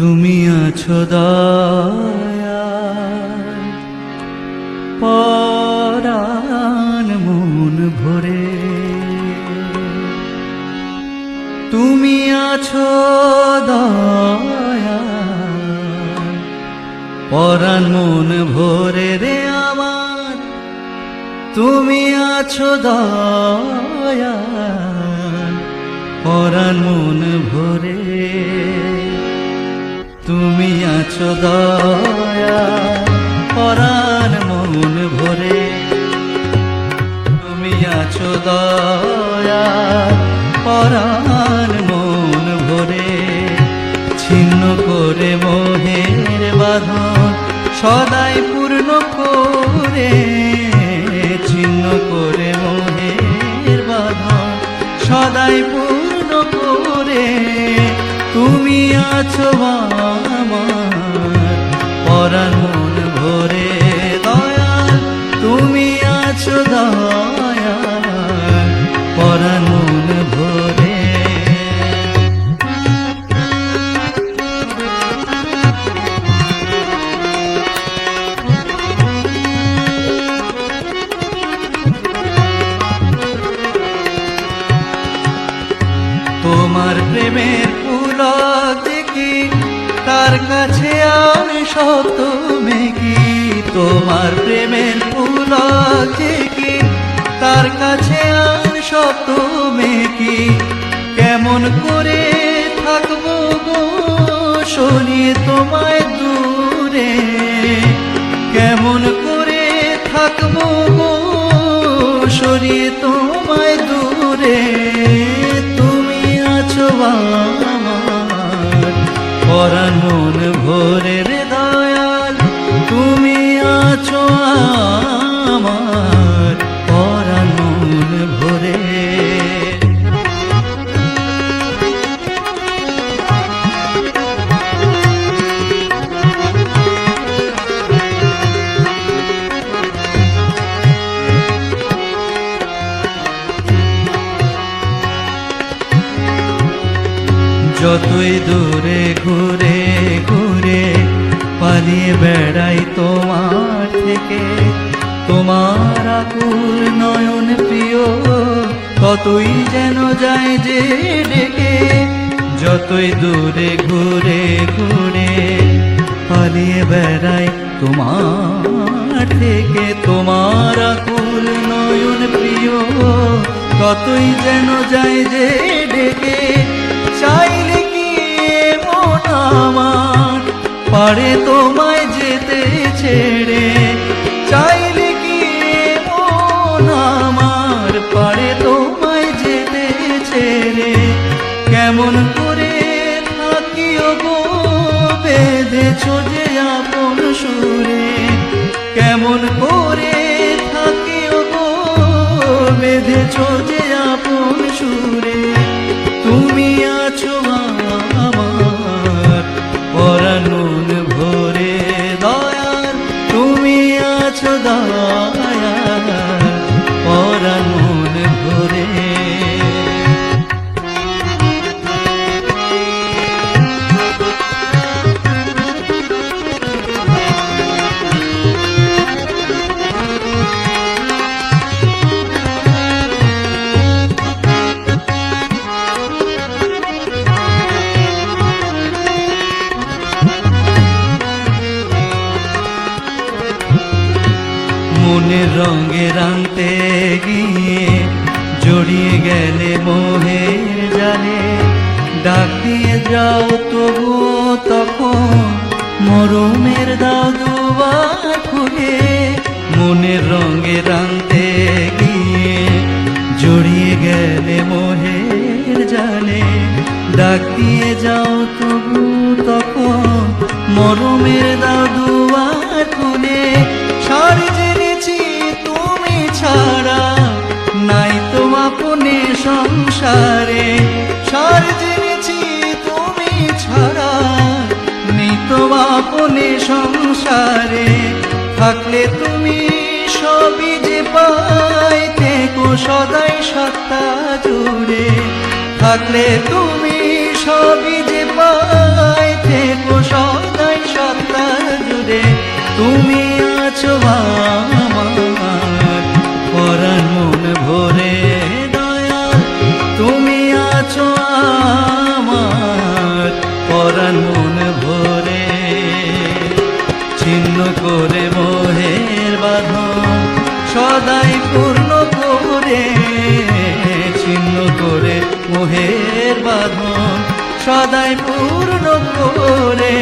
তুমি আছো পরাণ মন ভরে। তুমি আছো দয়ায় পরাণ মন ভরে রে আমার। তুমি আছো দয়ায় পরাণ মন ভরে। তুমি আছো দয়া, পরাণ মন ভরে। তুমি আছো দয়া, পরাণ মন ভরে। ছিন্ন করে মোহের বাঁধন সদাই তোমার প্রেমের পুলক দেখি, তার কাছে আমি শত মেকি। তোমার প্রেমের পুলক দেখি, তার কাছে আমি শত মেকি। কেমন করে থাকব গো শোনিয়ে তোমায় দূরে। পরাণ মন ভোরের দয়াল তুমি আছো যতই দূরে ঘুরে ঘুরে পালিয়ে বেড়াই তোমার থেকে। তোমার আকুল নয়ন প্রিয় ততই যেন যায় যে ডেকে। যতই দূরে ঘুরে ঘুরে পালিয়ে বেড়াই তোমার থেকে। তোমার আকুল নয়ন প্রিয়, কতই যেন যায় যে ডেকে। চাইলে কি মন আমার? পারে তোমায় যেতে ছেড়ে। চাইলে কি মন আমার? পারে তোমায় যেতে ছেড়ে। কেমন করে থাকিও গো বেঁধেছ যে আপন সুরে। কেমন করে থাকিও গো বেঁধেছ যে আপন সুরে। আছো মনের রঙে রাঙতে গিয়ে জড়িয়ে গেলে মোহের জালে। ডাক দিয়ে যাও তবু তখন মরমের দাও দুবার খুলে মনের রঙে রাঙতে গিয়ে জড়িয়ে গেলে মোহের জালে। ডাক দিয়ে যাও তবু তখন মরমের দাও রে সংসারে থাকলে তুমি সবই যে পাইতে কো সদাই সত্তা জুড়ে। থাকলে তুমি সবই যে পাইতে কো সদাই সত্তা জুড়ে। তুমি আছো মা সদাই পূর্ণ করে ছিন্ন করে মোহের বাঁধন। সদাই পূর্ণ করে